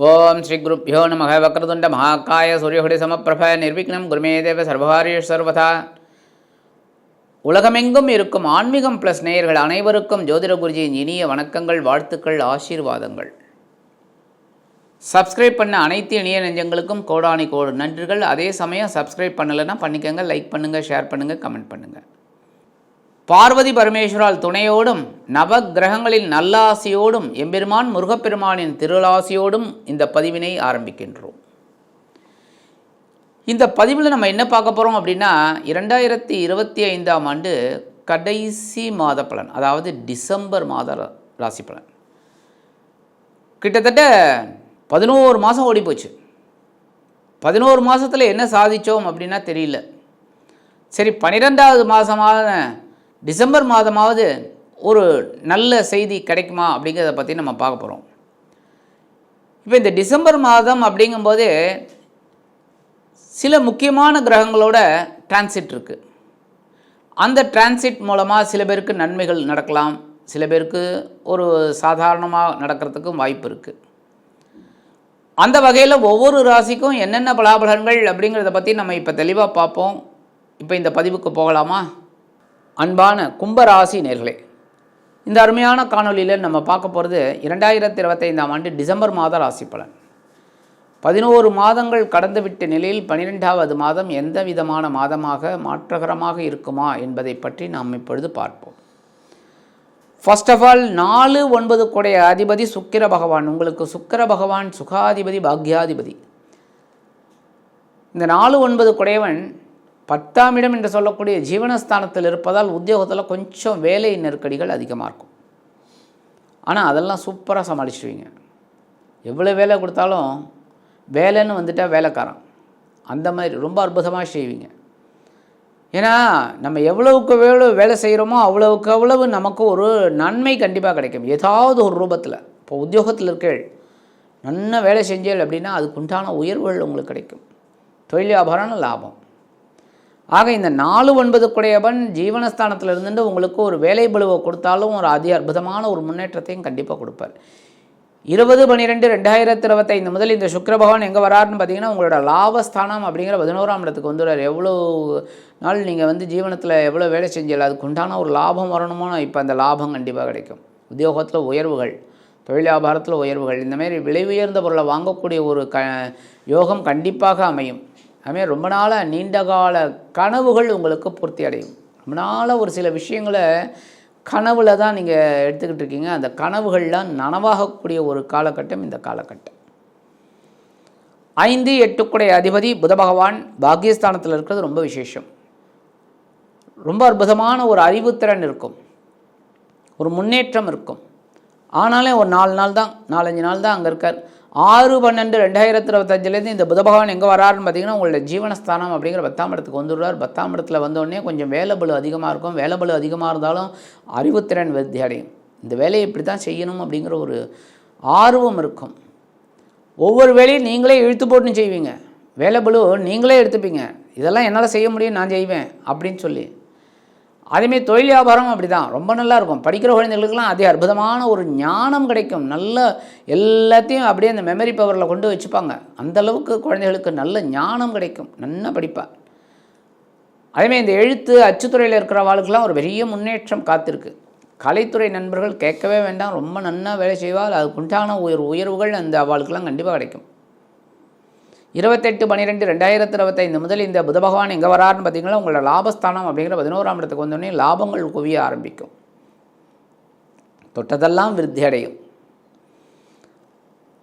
ஓம் ஸ்ரீ குருப்பியோ நம வக்ரதுண்ட மகாக்காய சூரியகுடி சமப்பிரப நிர்விக்னம் குருமே தேவ சர்வகாரிய சர்வதா. உலகமெங்கும் இருக்கும் ஆன்மீகம் ப்ளஸ் நேயர்கள் அனைவருக்கும் ஜோதிட குருஜியின் இனிய வணக்கங்கள் வாழ்த்துக்கள் ஆசீர்வாதங்கள். சப்ஸ்கிரைப் பண்ண அனைத்து இணைய நெஞ்சங்களுக்கும் கோடானி கோடு நன்றிகள். அதே சமயம் சப்ஸ்கிரைப் பண்ணலைன்னா பண்ணிக்கோங்க லைக் பண்ணுங்கள் ஷேர் பண்ணுங்கள் கமெண்ட் பண்ணுங்கள் பார்வதி பரமேஸ்வரால் துணையோடும் நவ கிரகங்களின் நல்லாசியோடும் எம்பெருமான் முருகப்பெருமானின் திருளாசியோடும் இந்த பதிவினை ஆரம்பிக்கின்றோம். இந்த பதிவில் நம்ம என்ன பார்க்க போகிறோம் அப்படின்னா இரண்டாயிரத்தி இருபத்தி ஐந்தாம் ஆண்டு கடைசி மாத பலன் அதாவது டிசம்பர் மாத ராசி பலன். கிட்டத்தட்ட பதினோரு மாதம் ஓடி போச்சு. பதினோரு மாதத்தில் என்ன சாதித்தோம் அப்படின்னா தெரியல. சரி பன்னிரெண்டாவது மாதமான டிசம்பர் மாதமாவது ஒரு நல்ல செய்தி கிடைக்குமா அப்படிங்கிறத பற்றி நம்ம பார்க்க போகிறோம் இப்போ இந்த டிசம்பர் மாதம் அப்படிங்கும்போது சில முக்கியமான கிரகங்களோட டிரான்சிட் இருக்குது அந்த டிரான்சிட் மூலமாக சில பேருக்கு நன்மைகள் நடக்கலாம். சில பேருக்கு ஒரு சாதாரணமாக நடக்கிறதுக்கும் வாய்ப்பு இருக்குது அந்த வகையில் ஒவ்வொரு ராசிக்கும் என்னென்ன பலாபலன்கள் அப்படிங்கிறத பற்றி நம்ம இப்போ தெளிவாக பார்ப்போம். இப்போ இந்த பதிவுக்கு போகலாமா? அன்பான கும்பராசி நேர்களே இந்த அருமையான காணொலியில் நம்ம பார்க்க போகிறது இரண்டாயிரத்தி இருபத்தைந்தாம் ஆண்டு டிசம்பர் மாத ராசி பலன். பதினோரு மாதங்கள் கடந்துவிட்ட நிலையில் பனிரெண்டாவது மாதம் எந்த விதமான மாதமாக மாற்றகரமாக இருக்குமா என்பதை பற்றி நாம் இப்பொழுது பார்ப்போம். ஃபர்ஸ்ட் ஆஃப் ஆல் நாலு ஒன்பது குடைய அதிபதி சுக்கிர பகவான். உங்களுக்கு சுக்கிர பகவான் சுகாதிபதி பாக்யாதிபதி. இந்த நாலு ஒன்பது குடையவன் பத்தாம் இடம் என்று சொல்லக்கூடிய ஜீவனஸ்தானத்தில் இருப்பதால் உத்தியோகத்தில் கொஞ்சம் வேலை நெருக்கடிகள் அதிகமாக இருக்கும். ஆனால் அதெல்லாம் சூப்பராக சமாளிச்சுடுவீங்க எவ்வளோ வேலை கொடுத்தாலும் வேலைன்னு வந்துட்டால் வேலைக்காரன். அந்த மாதிரி ரொம்ப அற்புதமாக செய்வீங்க. ஏன்னா நம்ம எவ்வளவுக்கு எவ்வளோ வேலை செய்கிறோமோ அவ்வளவுக்கு அவ்வளவு நமக்கு ஒரு நன்மை கண்டிப்பாக கிடைக்கும். ஏதாவது ஒரு ரூபத்தில் இப்போ உத்தியோகத்தில் இருக்கீள். நல்ல வேலை செஞ்சேள் அப்படின்னா அதுக்கு உண்டான உயர்வுகள் உங்களுக்கு கிடைக்கும். தொழில் வியாபாரம் லாபம். ஆக இந்த நாலு ஒன்பது குடையவன் ஜீவனஸ்தானத்தில் இருந்துட்டு உங்களுக்கு ஒரு வேலை பளுவை கொடுத்தாலும் ஒரு அதி அற்புதமான ஒரு முன்னேற்றத்தையும் கண்டிப்பாக கொடுப்பார். இருபது பன்னிரெண்டு ரெண்டாயிரத்தி இருபத்தைந்து முதல் இந்த சுக்கர பகவான் எங்கே வராருன்னு பார்த்தீங்கன்னா உங்களோட லாபஸ்தானம் அப்படிங்கிற பதினோராம் இடத்துக்கு வந்துடுறார். எவ்வளோ நாள் நீங்கள் வந்து ஜீவனத்தில் எவ்வளோ வேலை செஞ்சல அதுக்கு உண்டான ஒரு லாபம் வரணுமோ இப்போ அந்த லாபம் கண்டிப்பாக கிடைக்கும். உத்தியோகத்தில் உயர்வுகள் தொழில் வியாபாரத்தில் உயர்வுகள் இந்தமாரி விலை உயர்ந்த பொருளை வாங்கக்கூடிய ஒரு க யோகம் கண்டிப்பாக அமையும். அதுமாரி ரொம்ப நாளாக நீண்ட கால கனவுகள் உங்களுக்கு பூர்த்தி அடையும். ரொம்ப நாளாக ஒரு சில விஷயங்களை கனவில் தான் நீங்கள் எடுத்துக்கிட்டு இருக்கீங்க. அந்த கனவுகள்லாம் நனவாகக்கூடிய ஒரு காலகட்டம் இந்த காலகட்டம். ஐந்து எட்டுக்குடைய அதிபதி புத பகவான் பாக்கியஸ்தானத்தில் இருக்கிறது ரொம்ப விசேஷம். ரொம்ப அற்புதமான ஒரு அறிவுத்திறன் இருக்கும். ஒரு முன்னேற்றம் இருக்கும். ஆனாலே ஒரு நாலு நாள் தான் நாலஞ்சு நாள் தான் அங்கே இருக்கார். ஆறு பன்னெண்டு ரெண்டாயிரத்தி இருபத்தஞ்சிலேருந்து இந்த புத பகவான் எங்கே வராருன்னு பார்த்தீங்கன்னா உங்களோட ஜீவனஸ்தானம் அப்படிங்கிற பத்தாம் இடத்துக்கு வந்துடுவார் பத்தாம் இடத்துல வந்தோடனே கொஞ்சம் வேலை பலு அதிகமாக இருக்கும். வேலை பலு அதிகமாக இருந்தாலும் அறிவுத்திறன் விருத்தி அடையும். இந்த வேலையை இப்படி தான் செய்யணும் அப்படிங்கிற ஒரு ஆர்வம் இருக்கும். ஒவ்வொரு வேலையும் நீங்களே இழுத்து போட்டுன்னு செய்வீங்க. வேலை பலு நீங்களே எடுத்துப்பீங்க. இதெல்லாம் என்னால் செய்ய முடியும் நான் செய்வேன் அப்படின்னு சொல்லி. அதேமாரி தொழில் வியாபாரம் அப்படி தான் ரொம்ப நல்லா இருக்கும் படிக்கிற குழந்தைகளுக்கெல்லாம் அதே அற்புதமான ஒரு ஞானம் கிடைக்கும். நல்ல எல்லாத்தையும் அப்படியே அந்த மெமரி பவரில் கொண்டு வச்சுப்பாங்க. அந்த அளவுக்கு குழந்தைகளுக்கு நல்ல ஞானம் கிடைக்கும். நல்லா படிப்பாள் அதேமாதிரி இந்த எழுத்து அச்சுத்துறையில் இருக்கிறவாளுக்கெல்லாம் ஒரு பெரிய முன்னேற்றம் காத்திருக்கு. கலைத்துறை நண்பர்கள் கேட்கவே வேண்டாம். ரொம்ப நன்னா வேலை செய்வாள் அதுக்குண்டான உயர் உயர்வுகள் அந்த அவளுக்கெல்லாம் கண்டிப்பாக கிடைக்கும். இருபத்தெட்டு பன்னிரெண்டு ரெண்டாயிரத்தி இருபத்தைந்து முதல் இந்த புத பகவான் எங்கே வராருன்னு பார்த்தீங்கன்னா உங்களோட லாபஸ்தானம் அப்படிங்கிற பதினோராம் இடத்துக்கு வந்தோடனே லாபங்கள் குவிய ஆரம்பிக்கும். தொட்டதெல்லாம் விருத்தி அடையும்.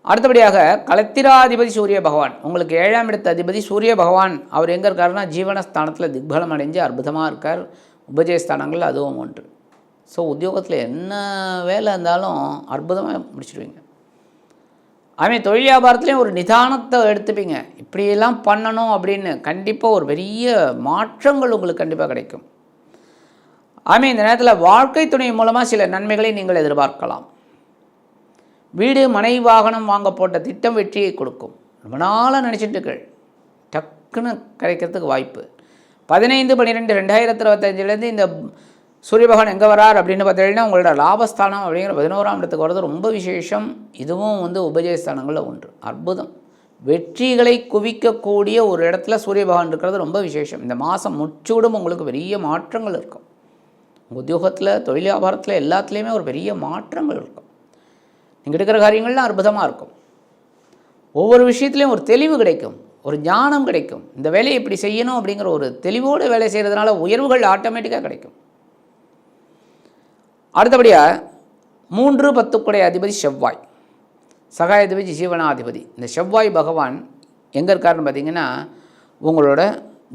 அடுத்தபடியாக கலத்திராதிபதி சூரிய பகவான். உங்களுக்கு ஏழாம் இடத்த அதிபதி சூரிய பகவான். அவர் எங்கே இருக்காருன்னா ஜீவனஸ்தானத்தில் திக்பலம் அடைஞ்சு அற்புதமாக இருக்கார். உபஜயஸ்தானங்கள் அதுவும் ஒன்று. ஸோ உத்தியோகத்தில் என்ன வேலை இருந்தாலும் அற்புதமாக முடிச்சிடுவீங்க. அதுமாதிரி தொழில் வியாபாரத்துலேயும் ஒரு நிதானத்தை எடுத்துப்பீங்க. இப்படியெல்லாம் பண்ணணும் அப்படின்னு கண்டிப்பாக ஒரு பெரிய மாற்றங்கள் உங்களுக்கு கண்டிப்பாக கிடைக்கும். அதுமாதிரி இந்த நேரத்தில் வாழ்க்கை துணை மூலமாக சில நன்மைகளை நீங்கள் எதிர்பார்க்கலாம். வீடு மனை வாகனம் வாங்க போட்ட திட்டம் வெற்றியை கொடுக்கும். ரொம்ப நாளாக நினச்சிட்டுக்கள் டக்குன்னு கிடைக்கிறதுக்கு வாய்ப்பு. பதினைந்து பன்னிரெண்டு ரெண்டாயிரத்தி இருபத்தஞ்சிலேருந்து இந்த சூரிய பகவான் எங்கே வரார் அப்படின்னு பார்த்தீங்கன்னா உங்களோட லாபஸ்தானம் அப்படிங்கிற பதினோராம் இடத்துக்கு வர்றது ரொம்ப விசேஷம். இதுவும் வந்து உபஜயஸ்தானங்களில் ஒன்று. அற்புதம். வெற்றிகளை குவிக்கக்கூடிய ஒரு இடத்துல சூரிய பகவான் இருக்கிறது ரொம்ப விசேஷம். இந்த மாதம் முச்சூடும் உங்களுக்கு பெரிய மாற்றங்கள் இருக்கும். உத்தியோகத்தில் தொழில் வியாபாரத்தில் எல்லாத்துலேயுமே ஒரு பெரிய மாற்றங்கள் இருக்கும். நீங்கள் எடுக்கிற காரியங்கள்லாம் அற்புதமாக இருக்கும். ஒவ்வொரு விஷயத்துலையும் ஒரு தெளிவு கிடைக்கும். ஒரு ஞானம் கிடைக்கும். இந்த வேலையை இப்படி செய்யணும் அப்படிங்கிற ஒரு தெளிவோடு வேலை செய்கிறதுனால உயர்வுகள் ஆட்டோமேட்டிக்காக கிடைக்கும். அடுத்தபடியாக மூன்று பத்துக்குடைய அதிபதி செவ்வாய். சகாயாதிபதி ஜீவனாதிபதி. இந்த செவ்வாய் பகவான் எங்கே இருக்காருன்னு பார்த்தீங்கன்னா உங்களோட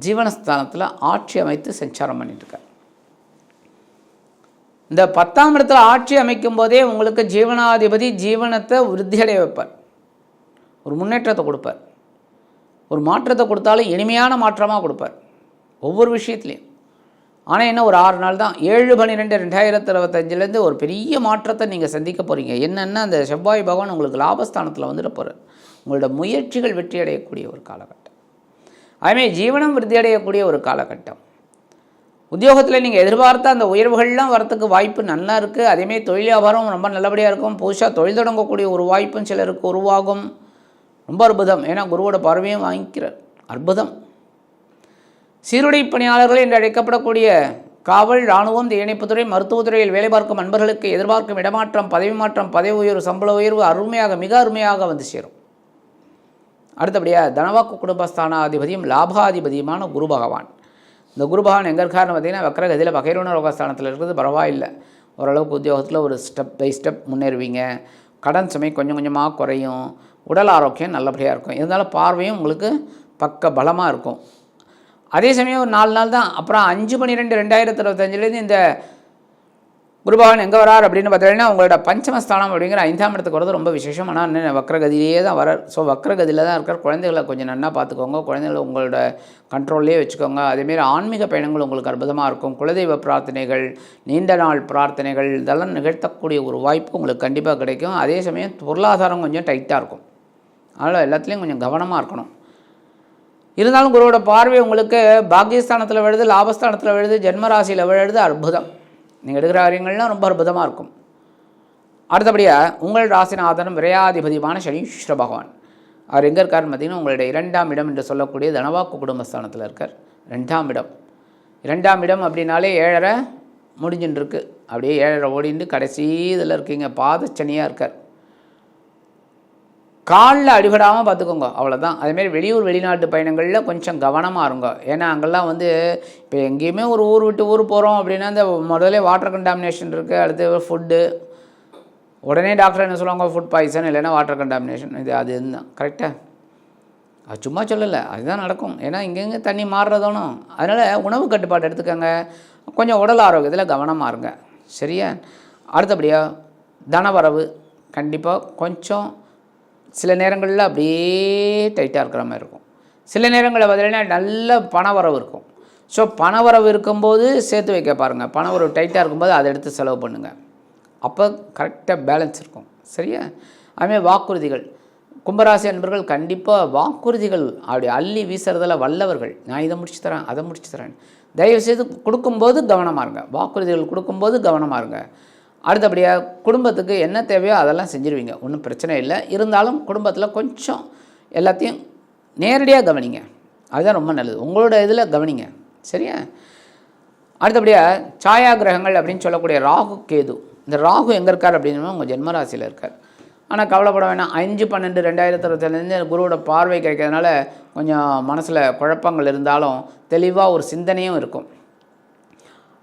ஜீவனஸ்தானத்தில் ஆட்சி அமைத்து சஞ்சாரம் பண்ணிட்டுருக்கார். இந்த பத்தாம் இடத்துல ஆட்சி அமைக்கும் போதே உங்களுக்கு ஜீவனாதிபதி ஜீவனத்தை விருத்தியடைய வைப்பார். ஒரு முன்னேற்றத்தை கொடுப்பார். ஒரு மாற்றத்தை கொடுத்தாலும் இனிமையான மாற்றமாக கொடுப்பார். ஒவ்வொரு விஷயத்துலையும். ஆனால் என்ன ஒரு ஆறு நாள் தான். ஏழு பன்னிரெண்டு ரெண்டாயிரத்தி இருபத்தஞ்சிலேருந்து ஒரு பெரிய மாற்றத்தை நீங்கள் சந்திக்க போகிறீங்க என்னென்னா அந்த செவ்வாய் பகவான் உங்களுக்கு லாபஸ்தானத்தில் வந்துட போகிறார் உங்களோட முயற்சிகள் வெற்றி அடையக்கூடிய ஒரு காலகட்டம். அதுமாரி ஜீவனம் விருத்தி அடையக்கூடிய ஒரு காலகட்டம். உத்தியோகத்தில் நீங்கள் எதிர்பார்த்த அந்த உயர்வுகள்லாம் வரத்துக்கு வாய்ப்பு நல்லா இருக்குது அதேமாரி தொழில் வியாபாரம் ரொம்ப நல்லபடியாக இருக்கும். புதுசாக தொழில் தொடங்கக்கூடிய ஒரு வாய்ப்பும் சிலருக்கு உருவாகும். ரொம்ப அற்புதம். ஏன்னா குருவோட பார்வையும் வாங்கிக்கிறார். அற்புதம். சீருடை பணியாளர்கள் என்று அழைக்கப்படக்கூடிய காவல் இராணுவம் தீயணைப்புத்துறை மருத்துவத்துறையில் வேலை பார்க்கும் அன்பர்களுக்கு எதிர்பார்க்கும் இடமாற்றம் பதவி மாற்றம் பதவி உயர்வு சம்பள உயர்வு அருமையாக மிக அருமையாக வந்து சேரும். அடுத்தபடியாக தனவாக்கு குடும்பஸ்தானாதிபதியும் லாபாதிபதியுமான குரு பகவான். இந்த குரு பகவான் எங்கே இருக்காருன்னு பார்த்தீங்கன்னா வக்கரகதியில் பகைரோன ரோகஸ்தானத்தில் இருக்கிறது பரவாயில்லை. ஓரளவுக்கு உத்தியோகத்தில் ஒரு ஸ்டெப் பை ஸ்டெப் முன்னேறுவீங்க. கடன் சுமை கொஞ்சம் கொஞ்சமாக குறையும். உடல் ஆரோக்கியம் நல்லபடியாக இருக்கும். இருந்தாலும் பார்வையும் உங்களுக்கு பக்க பலமாக இருக்கும். அதே சமயம் ஒரு நாலு நாள் தான். அப்புறம் அஞ்சு பன்னிரெண்டு ரெண்டாயிரத்தி இருபத்தஞ்சிலேருந்து இந்த குருபகவான் எங்கே வரார் அப்படின்னு பார்த்தீங்கன்னா உங்களோட பஞ்சமஸ்தானம் அப்படிங்கிற ஐந்தாம் இடத்துக்கு வரது ரொம்ப விசேஷம். ஆனால் வக்ரகதியிலேயே தான் வரார். ஸோ வக்ரகதியில் தான் இருக்கிற குழந்தைகளை கொஞ்சம் நன்னா பார்த்துக்கோங்க. குழந்தைகளை உங்களோட கண்ட்ரோல்லே வச்சுக்கோங்க. அதேமாரி ஆன்மீக பயணங்கள் உங்களுக்கு அற்புதமாக இருக்கும். குலதெய்வ பிரார்த்தனைகள் நீண்ட நாள் பிரார்த்தனைகள் இதெல்லாம் நிகழ்த்தக்கூடிய ஒரு வாய்ப்பு உங்களுக்கு கண்டிப்பாக கிடைக்கும். அதே சமயம் பொருளாதாரம் கொஞ்சம் டைட்டாக இருக்கும். அதனால் எல்லாத்துலேயும் கொஞ்சம் கவனமாக இருக்கணும். இருந்தாலும் குருவோட பார்வை உங்களுக்கு பாக்கியஸ்தானத்தில் விழுது லாபஸ்தானத்தில் விழுது ஜென்மராசியில் விழுது அற்புதம். நீங்கள் எடுக்கிற காரியங்கள்லாம் ரொம்ப அற்புதமாக இருக்கும். அடுத்தபடியாக உங்கள் ராசிநாதனும் விரையாதிபதியுமான சனீஸ்வர பகவான். அவர் எங்கே இருக்காருன்னு பார்த்தீங்கன்னா உங்களுடைய இரண்டாம் இடம் என்று சொல்லக்கூடிய தனவாக்கு குடும்பஸ்தானத்தில் இருக்கார். ரெண்டாம் இடம். இரண்டாம் இடம் அப்படின்னாலே ஏழரை முடிஞ்சுட்டுருக்கு அப்படியே ஏழரை ஓடிண்டு கடைசி இதில் இருக்கீங்க. பாதச்சனியாக இருக்கார். காலில் அடிபடாமல் பார்த்துக்கோங்க அவ்வளோதான் அதேமாரி வெளியூர் வெளிநாட்டு பயணங்களில் கொஞ்சம் கவனமாக இருங்க. ஏன்னா அங்கெல்லாம் வந்து இப்போ எங்கேயுமே ஒரு ஊர் விட்டு ஊர் போகிறோம் அப்படின்னா இந்த முதல்ல வாட்டர் கண்டாமினேஷன் இருக்குது அடுத்து ஃபுட்டு உடனே டாக்டர் என்ன சொல்லுவாங்க? ஃபுட் பாய்சன் இல்லைன்னா வாட்டர் கண்டாமினேஷன் இது அது இருந்தான் கரெக்டாக அது சும்மா சொல்லலை. அதுதான் நடக்கும். ஏன்னா இங்கெங்கே தண்ணி மாறுறதோனும் அதனால் உணவு கட்டுப்பாடு எடுத்துக்கோங்க. கொஞ்சம் உடல் ஆரோக்கியத்தில் கவனமாக இருங்க. சரியா? அடுத்தபடியாக தனவரவு. கண்டிப்பாக கொஞ்சம் சில நேரங்களில் அப்படியே டைட்டாக இருக்கிற மாதிரி இருக்கும். சில நேரங்களில் பார்த்தீங்கன்னா நல்ல பணவரவு இருக்கும். ஸோ பணவரவு இருக்கும்போது சேர்த்து வைக்க பாருங்கள் பணவரவு டைட்டாக இருக்கும்போது அதை எடுத்து செலவு பண்ணுங்கள் அப்போ கரெக்டாக பேலன்ஸ் இருக்கும். சரியா? அதுமாதிரி வாக்குறுதிகள். கும்பராசி அன்பர்கள் கண்டிப்பாக வாக்குறுதிகள் அப்படி அள்ளி வீசுறதில் வல்லவர்கள். நான் இதை முடிச்சு தரேன் அதை முடிச்சு தரேன். தயவுசெய்து கொடுக்கும்போது கவனமாக இருங்க. வாக்குறுதிகள் கொடுக்கும்போது கவனமாக இருங்க. அடுத்தபடியாக குடும்பத்துக்கு என்ன தேவையோ அதெல்லாம் செஞ்சுருவீங்க. ஒன்றும் பிரச்சனை இல்லை. இருந்தாலும் குடும்பத்தில் கொஞ்சம் எல்லாத்தையும் நேரடியாக கவனிங்க. அதுதான் ரொம்ப நல்லது. உங்களோட இதில் கவனிங்க. சரியா? அடுத்தபடியாக சாயா கிரகங்கள் அப்படின்னு சொல்லக்கூடிய ராகு கேது. இந்த ராகு எங்கே இருக்கார் அப்படின்னு உங்கள் ஜென்மராசியில் இருக்கார். ஆனால் கவலைப்பட வேணாம். அஞ்சு பன்னெண்டு ரெண்டாயிரத்தி இருபத்திலேருந்து குருவோட பார்வை கிடைக்கிறதுனால கொஞ்சம் மனசில் குழப்பங்கள் இருந்தாலும் தெளிவாக ஒரு சிந்தனையும் இருக்கும்.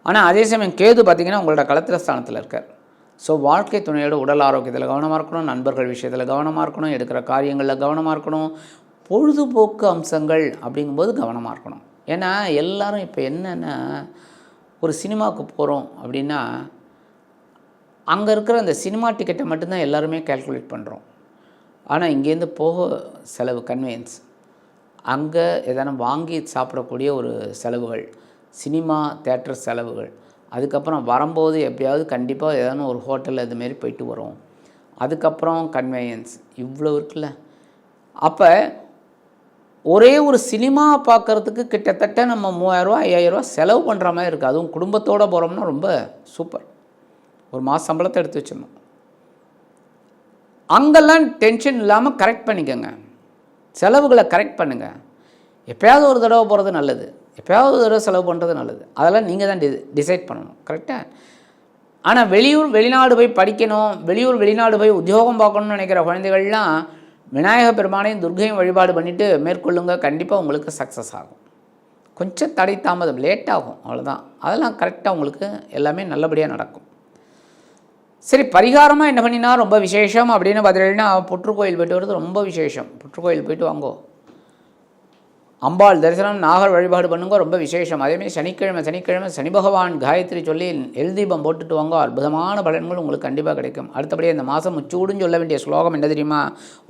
ஆனால் அதே சமயம் கேது பார்த்திங்கன்னா உங்களோட களத்திர ஸ்தானத்தில் இருக்கார். ஸோ வாழ்க்கை துணையோட உடல் ஆரோக்கியத்தில் கவனமாக இருக்கணும் நண்பர்கள் விஷயத்தில் கவனமாக இருக்கணும் எடுக்கிற காரியங்களில் கவனமாக இருக்கணும் பொழுதுபோக்கு அம்சங்கள் அப்படிங்கும்போது கவனமாக இருக்கணும். ஏன்னா எல்லாரும் இப்போ என்னென்னா ஒரு சினிமாவுக்கு போகிறோம் அப்படின்னா அங்கே இருக்கிற அந்த சினிமா டிக்கெட்டை மட்டும்தான் எல்லாருமே கேல்குலேட் பண்ணுறோம் ஆனால் இங்கேருந்து போக செலவு கன்வீனியன்ஸ் அங்கே எதனா வாங்கி சாப்பிடக்கூடிய ஒரு செலவுகள் சினிமா தேட்டர் செலவுகள். அதுக்கப்புறம் வரும்போது எப்படியாவது கண்டிப்பாக ஏதாவது ஒரு ஹோட்டல் இதுமாரி போயிட்டு வரும் அதுக்கப்புறம் கன்வீனியன்ஸ் இவ்வளோ இருக்குல்ல. அப்போ ஒரே ஒரு சினிமா பார்க்கறதுக்கு கிட்டத்தட்ட நம்ம மூவாயிரரூவா ஐயாயிரரூவா செலவு பண்ணுற மாதிரி இருக்குது அதுவும் குடும்பத்தோடு போகிறோம்னா ரொம்ப சூப்பர். ஒரு மாத சம்பளத்தை எடுத்து வச்சிடணும். அங்கெல்லாம் டென்ஷன் இல்லாமல் கரெக்ட் பண்ணிக்கோங்க. செலவுகளை கரெக்ட் பண்ணுங்கள் எப்பயாவது ஒரு தடவை போகிறது நல்லது. எப்பயாவது ஒரு தடவை செலவு பண்ணுறது நல்லது. அதெல்லாம் நீங்கள் தான் டி டிசைட் பண்ணணும். கரெக்டாக ஆனால் வெளியூர் வெளிநாடு போய் படிக்கணும் வெளியூர் வெளிநாடு போய் உத்தியோகம் பார்க்கணும்னு நினைக்கிற குழந்தைகள்லாம் விநாயக பெருமானையும் துர்கையும் வழிபாடு பண்ணிவிட்டு மேற்கொள்ளுங்க. கண்டிப்பாக உங்களுக்கு சக்ஸஸ் ஆகும். கொஞ்சம் தடை தாமதம் லேட் ஆகும். அவ்வளோதான் அதெல்லாம் கரெக்டாக உங்களுக்கு எல்லாமே நல்லபடியாக நடக்கும். சரி பரிகாரமாக என்ன பண்ணினா ரொம்ப விசேஷம் அப்படின்னு பார்த்தீங்கன்னா புற்றுக்கோயில் போயிட்டு வர்றது ரொம்ப விசேஷம். புற்றுக்கோயில் போயிட்டு வாங்கோ. அம்பாள் தரிசனம் நாகர் வழிபாடு பண்ணுங்க ரொம்ப விசேஷம். அதேமாதிரி சனிக்கிழமை சனிக்கிழமை சனி பகவான் காயத்ரி சொல்லி எல் தீபம் போட்டுட்டு வாங்க. அற்புதமான பலன்கள் உங்களுக்கு கண்டிப்பாக கிடைக்கும். அடுத்தபடி இந்த மாதம் முச்சூடுன்னு சொல்ல வேண்டிய ஸ்லோகம் என்ன தெரியுமா?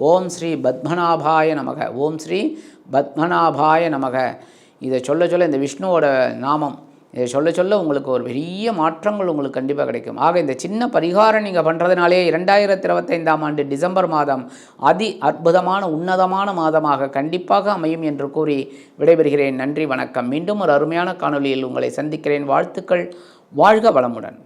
ஓம் ஸ்ரீ பத்மநாபாய நமக. ஓம் ஸ்ரீ பத்மநாபாய நமக. இதை சொல்ல சொல்ல இந்த விஷ்ணுவோட நாமம் இதை சொல்ல சொல்ல உங்களுக்கு ஒரு பெரிய மாற்றங்கள் உங்களுக்கு கண்டிப்பாக கிடைக்கும். ஆக இந்த சின்ன பரிகாரம் நீங்கள் பண்ணுறதுனாலே இரண்டாயிரத்தி இருபத்தைந்தாம் ஆண்டு டிசம்பர் மாதம் அதி அற்புதமான உன்னதமான மாதமாக கண்டிப்பாக அமையும் என்று கூறி விடைபெறுகிறேன். நன்றி வணக்கம். மீண்டும் ஒரு அருமையான காணொளியில் உங்களை சந்திக்கிறேன். வாழ்த்துக்கள். வாழ்க வளமுடன்.